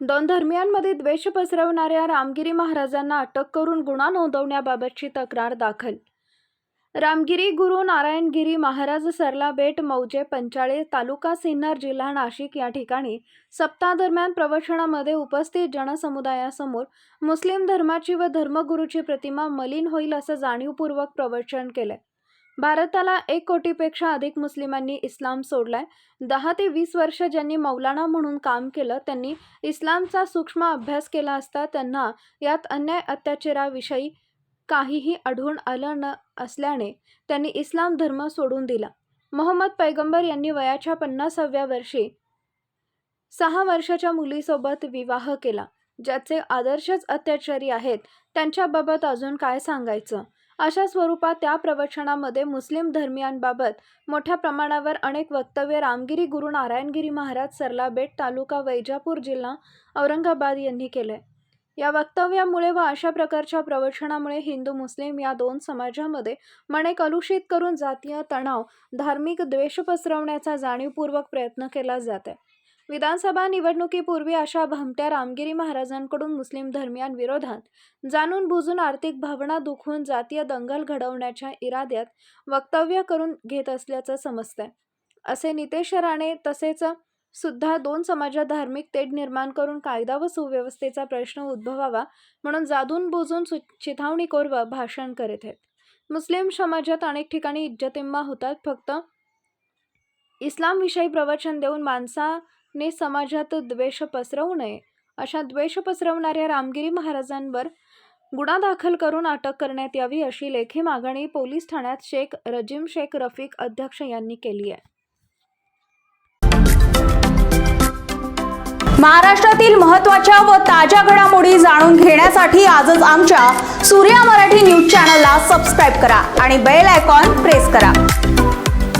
दोन धर्मियांमध्ये द्वेष पसरवणाऱ्या रामगिरी महाराजांना अटक करून गुन्हा नोंदवण्याबाबतची तक्रार दाखल. रामगिरी गुरु नारायणगिरी महाराज सरला बेट मौजे पंचाळे तालुका सिन्नर जिल्हा नाशिक या ठिकाणी सप्ताहदरम्यान प्रवचनामध्ये उपस्थित जनसमुदायासमोर मुस्लिम धर्माची व धर्मगुरूची प्रतिमा मलिन होईल असं जाणीवपूर्वक प्रवचन केलंय भारताला एक कोटीपेक्षा अधिक मुस्लिमांनी इस्लाम सोडलाय. दहा ते वीस वर्ष ज्यांनी मौलाना म्हणून काम केलं त्यांनी इस्लामचा सूक्ष्म अभ्यास केला असता त्यांना यात अन्याय अत्याचाराविषयी काहीही आढळून आलं न असल्याने त्यांनी इस्लाम धर्म सोडून दिला. मोहम्मद पैगंबर यांनी वयाच्या पन्नासाव्या वर्षी सहा वर्षाच्या मुलीसोबत विवाह केला ज्याचे आदर्शच अत्याचारी आहेत. त्यांच्याबाबत अजून काय सांगायचं? अशा स्वरूपात त्या प्रवचनामध्ये मुस्लिम धर्मियांबाबत मोठ्या प्रमाणावर अनेक वक्तव्य रामगिरी गुरु नारायणगिरी महाराज सरलाबेट तालुका वैजापूर जिल्हा औरंगाबाद यांनी केले. या वक्तव्यामुळे व अशा प्रकारच्या प्रवचनामुळे हिंदू मुस्लिम या दोन समाजामध्ये मने कलुषित करून जातीय तणाव धार्मिक द्वेष पसरवण्याचा जाणीवपूर्वक प्रयत्न केला जात. आहे विधानसभा निवडणुकीपूर्वी अशा भमट्या रामगिरी महाराजांकडून मुस्लिम धर्मियांविरोधात जाणून बुजून आर्थिक भावना दुखवून जातीय दंगल घडवण्याच्या इराद्यात वक्तव्य करून घेत असल्याचं समजतंय. असे नितेश राणे तसेच सुद्धा दोन समाजात धार्मिक तेढ निर्माण करून कायदा व सुव्यवस्थेचा प्रश्न उद्भवावा म्हणून जादून बुजून सु चिथावणीखोर व भाषण करीत आहेत. मुस्लिम समाजात अनेक ठिकाणी इज्जतिंबा होतात. फक्त इस्लामविषयी प्रवचन देऊन माणसा ने समाजात द्वेष पसरवू नये. अशा द्वेष पसरवणाऱ्या रामगिरी महाराजांवर गुन्हा दाखल करून अटक करण्यात यावी अशी लेखी मागणी पोलीस ठाण्यात शेख रजीम शेख रफीक अध्यक्ष यांनी केली आहे. महाराष्ट्रातील महत्त्वाच्या व ताज्या घडामोडी जाणून घेण्यासाठी आजच आमच्या सूर्या मराठी न्यूज चॅनलला सबस्क्राईब करा आणि बेल आयकॉन प्रेस करा.